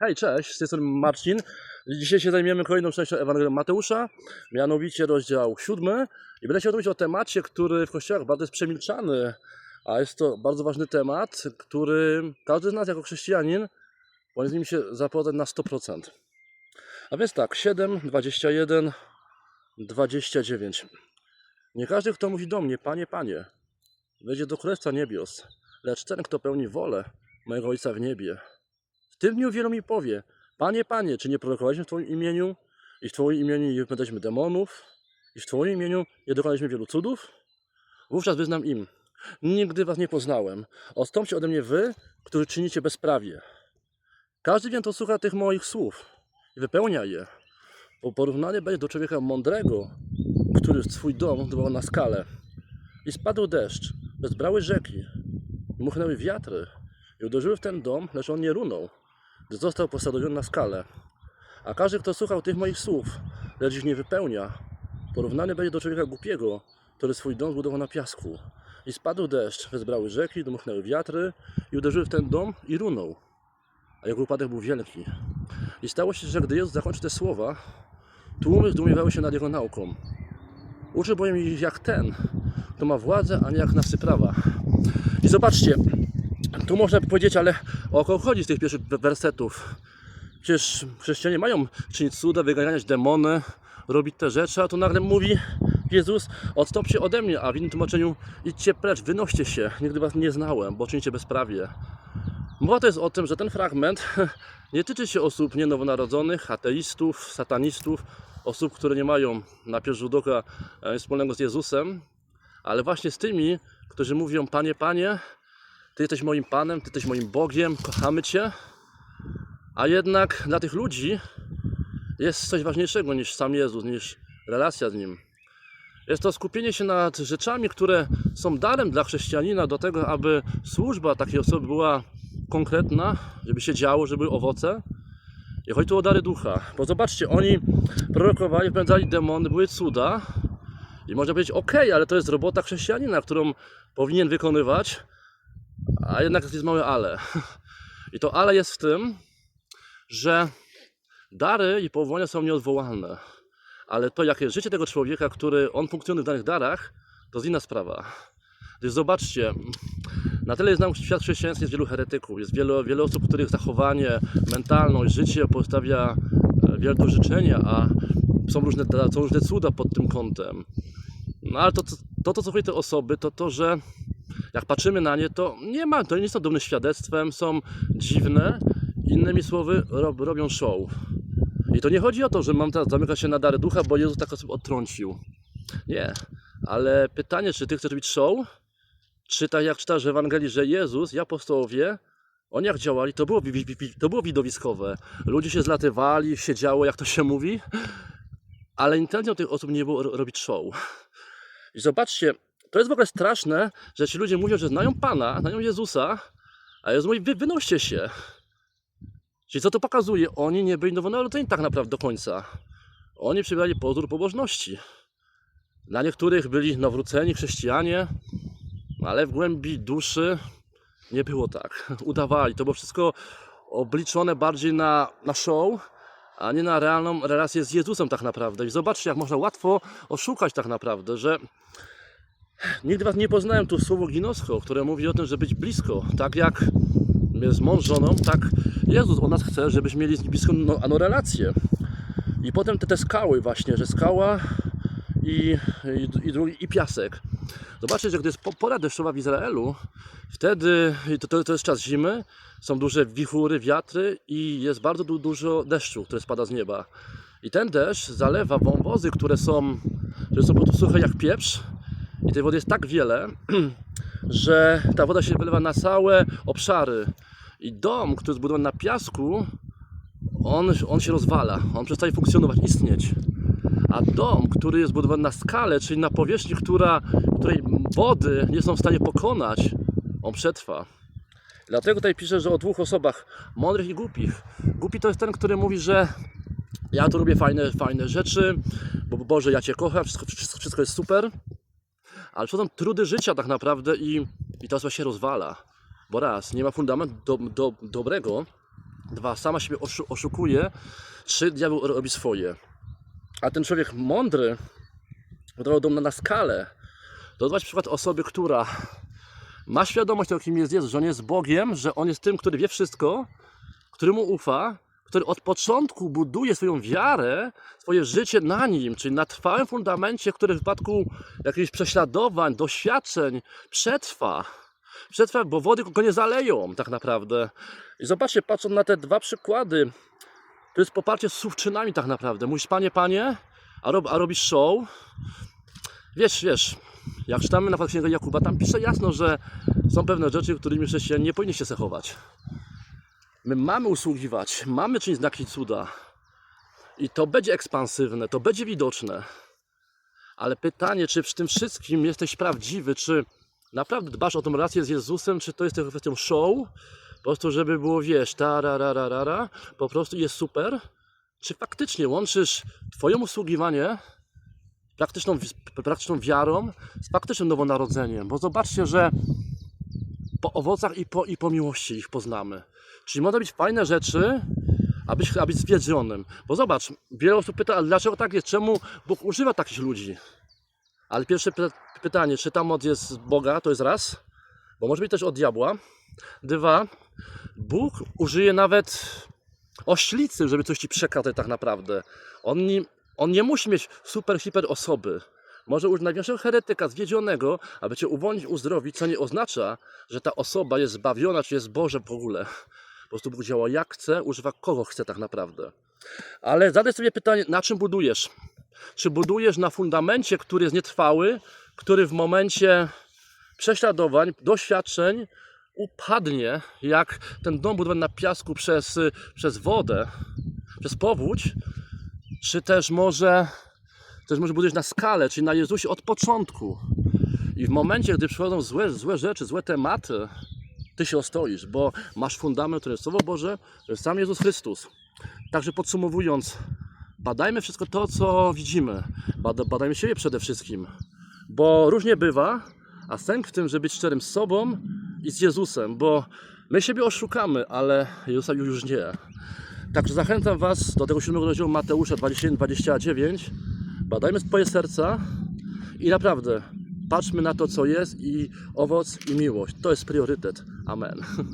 Hej, cześć, strony Marcin. Dzisiaj się zajmiemy kolejną częścią Ewangelii Mateusza, mianowicie rozdział siódmy. I będę chciał mówić o temacie, który w kościołach bardzo jest przemilczany, a jest to bardzo ważny temat, który każdy z nas jako chrześcijanin powinien z nim się zapoznać na 100%. A więc tak, 7, 21, 29. Nie każdy, kto mówi do mnie, Panie, Panie, wejdzie do Królestwa Niebios, lecz ten, kto pełni wolę mojego Ojca w niebie. Tym dniu wielu mi powie, Panie, Panie, czy nie prorokowaliśmy w Twoim imieniu i w Twoim imieniu nie wypędzaliśmy demonów i w Twoim imieniu nie dokonaliśmy wielu cudów? Wówczas wyznam im, nigdy Was nie poznałem. Odstąpcie ode mnie Wy, którzy czynicie bezprawie. Każdy więc słucha tych moich słów i wypełnia je. Bo porównanie będzie do człowieka mądrego, który swój dom dbał na skalę. I spadł deszcz, bezbrały rzeki, muchnęły wiatry i uderzyły w ten dom, lecz on nie runął, gdy został posadowiony na skalę. A każdy, kto słuchał tych moich słów, lecz ich nie wypełnia, porównany będzie do człowieka głupiego, który swój dom zbudował na piasku. I spadł deszcz, wezbrały rzeki, dmuchnęły wiatry i uderzyły w ten dom i runął. A jego upadek był wielki. I stało się, że gdy Jezus zakończył te słowa, tłumy zdumiewały się nad jego nauką. Uczy bowiem ich jak ten, kto ma władzę, a nie jak nawcy prawa. I zobaczcie, tu można by powiedzieć, ale o kogo chodzi z tych pierwszych wersetów? Przecież chrześcijanie mają czynić cuda, wyganiać demony, robić te rzeczy, a tu nagle mówi Jezus, odstąpcie ode mnie, a w innym tłumaczeniu idźcie precz, wynoście się, nigdy was nie znałem, bo czynicie bezprawie. Mowa to jest o tym, że ten fragment nie tyczy się osób nienowonarodzonych, ateistów, satanistów, osób, które nie mają na pierwszy rzut oka e, wspólnego z Jezusem, ale właśnie z tymi, którzy mówią, Panie, Panie, Ty jesteś moim Panem, Ty jesteś moim Bogiem, kochamy Cię, a jednak dla tych ludzi jest coś ważniejszego niż sam Jezus, niż relacja z Nim. Jest to skupienie się nad rzeczami, które są darem dla chrześcijanina do tego, aby służba takiej osoby była konkretna, żeby się działo, żeby były owoce. I chodzi tu o dary ducha. Bo zobaczcie, oni prorokowali, wpędzali demony, były cuda. I można powiedzieć, ok, ale to jest robota chrześcijanina, którą powinien wykonywać, a jednak jest małe ale. I to ale jest w tym, że dary i powołania są nieodwołalne. Ale to, jakie życie tego człowieka, który on funkcjonuje w danych darach, to jest inna sprawa. Gdyż zobaczcie, na tyle jest nam świat chrześcijański, jest wielu heretyków, jest wiele, wiele osób, których zachowanie, mentalność, życie postawia e, wiele do życzenia, a są różne, są różne cuda pod tym kątem. No ale to, to, to co chodzi te osoby, to to, że jak patrzymy na nie, to nie ma, to nie są dumnym świadectwem, są dziwne, innymi słowy, rob, robią show. I to nie chodzi o to, że mam teraz zamykać się na dary ducha, bo Jezus tak osób odtrącił. Nie. Ale pytanie, czy ty chcesz robić show? Czy tak jak czytasz w Ewangelii, że Jezus i apostołowie, oni jak działali, to było, to było widowiskowe. Ludzie się zlatywali, się działo, jak to się mówi, ale intencją tych osób nie było ro- robić show. I zobaczcie, to jest w ogóle straszne, że ci ludzie mówią, że znają Pana, znają Jezusa, a Jezus mówi, wy wynoście się. Czyli co to pokazuje? Oni nie byli nowonarodzeni tak naprawdę do końca. Oni przybierali pozór pobożności. Dla niektórych byli nawróceni chrześcijanie, ale w głębi duszy nie było tak. Udawali. To było wszystko obliczone bardziej na, na show, a nie na realną relację z Jezusem tak naprawdę. I zobaczcie, jak można łatwo oszukać tak naprawdę, że nigdy was nie poznałem tu słowo ginosko, które mówi o tym, że być blisko. Tak jak z żoną, tak Jezus od nas chce, żebyśmy mieli bliską no, ano relację. I potem te, te skały właśnie, że skała i, i, i, drugi, i piasek. Zobaczcie, że gdy jest po- pora deszczowa w Izraelu, wtedy, to, to, to jest czas zimy, są duże wichury, wiatry i jest bardzo du, dużo deszczu, który spada z nieba. I ten deszcz zalewa wąwozy, które są, które są po prostu suche jak pieprz. I tej wody jest tak wiele, że ta woda się wylewa na całe obszary. I dom, który jest zbudowany na piasku, on, on się rozwala, on przestaje funkcjonować, istnieć. A dom, który jest zbudowany na skale, czyli na powierzchni, która, której wody nie są w stanie pokonać, on przetrwa. Dlatego tutaj pisze, że o dwóch osobach, mądrych i głupich. Głupi to jest ten, który mówi, że ja tu robię fajne, fajne rzeczy, bo Boże, ja Cię kocham, wszystko, wszystko jest super. Ale przychodzą trudy życia tak naprawdę i, i ta osoba się rozwala. Bo raz, nie ma fundamentu do, do, dobrego, Dwa, sama siebie oszu- oszukuje. Trzy, diabeł robi swoje. A ten człowiek mądry, który dał na skalę, to jest przykład osoby, która ma świadomość tego, kim jest Jezus, że On jest Bogiem, że On jest tym, który wie wszystko, który Mu ufa, który od początku buduje swoją wiarę, swoje życie na Nim, czyli na trwałym fundamencie, który w wypadku jakichś prześladowań, doświadczeń przetrwa. Przetrwa, bo wody go nie zaleją tak naprawdę. I zobaczcie, patrząc na te dwa przykłady, to jest poparcie z słówczynami tak naprawdę. Mówisz, panie, panie, a, rob, a robisz show. Wiesz, wiesz, jak czytamy na przykład księgę Jakuba, tam pisze jasno, że są pewne rzeczy, którymi chrześcijanie nie powinni się cechować. My mamy usługiwać, mamy czynić znaki cuda. I to będzie ekspansywne, to będzie widoczne. Ale pytanie, czy w tym wszystkim jesteś prawdziwy, czy naprawdę dbasz o tą relację z Jezusem, czy to jest tylko kwestią show, po prostu żeby było, wiesz, tarararara, po prostu jest super, czy faktycznie łączysz Twoje usługiwanie praktyczną, praktyczną wiarą z faktycznym nowonarodzeniem, bo zobaczcie, że po owocach i po, i po miłości ich poznamy. Czyli można być fajne rzeczy, abyś, abyś zwiedzionym. Bo zobacz, wiele osób pyta, dlaczego tak jest? Czemu Bóg używa takich ludzi? Ale pierwsze py pytanie, czy ta moc jest z Boga, to jest raz, bo może być też od diabła. Dwa, Bóg użyje nawet oślicy, żeby coś ci przekazać tak naprawdę. On nie, on nie musi mieć super, hiper osoby. Może użyć największego heretyka, zwiedzionego, aby cię uwolnić, uzdrowić, co nie oznacza, że ta osoba jest zbawiona, czy jest Boże w ogóle. Po prostu Bóg działa jak chce, używa kogo chce tak naprawdę. Ale zadaj sobie pytanie, na czym budujesz? Czy budujesz na fundamencie, który jest nietrwały, który w momencie prześladowań, doświadczeń upadnie, jak ten dom budowany na piasku przez, przez wodę, przez powódź, czy też może, też może budujesz na skalę, czyli na Jezusie od początku. I w momencie, gdy przychodzą złe, złe rzeczy, złe tematy, ty się ostoisz, bo masz fundament, który jest Słowo Boże, sam Jezus Chrystus. Także podsumowując, badajmy wszystko to, co widzimy. Bada, badajmy siebie przede wszystkim, bo różnie bywa, a sęk w tym, żeby być szczerym z sobą i z Jezusem, bo my siebie oszukamy, ale Jezusa już nie. Także zachęcam Was do tego siódmego rozdziału Mateusza 21-29. Badajmy swoje serca i naprawdę patrzmy na to, co jest i owoc i miłość. To jest priorytet. Amen.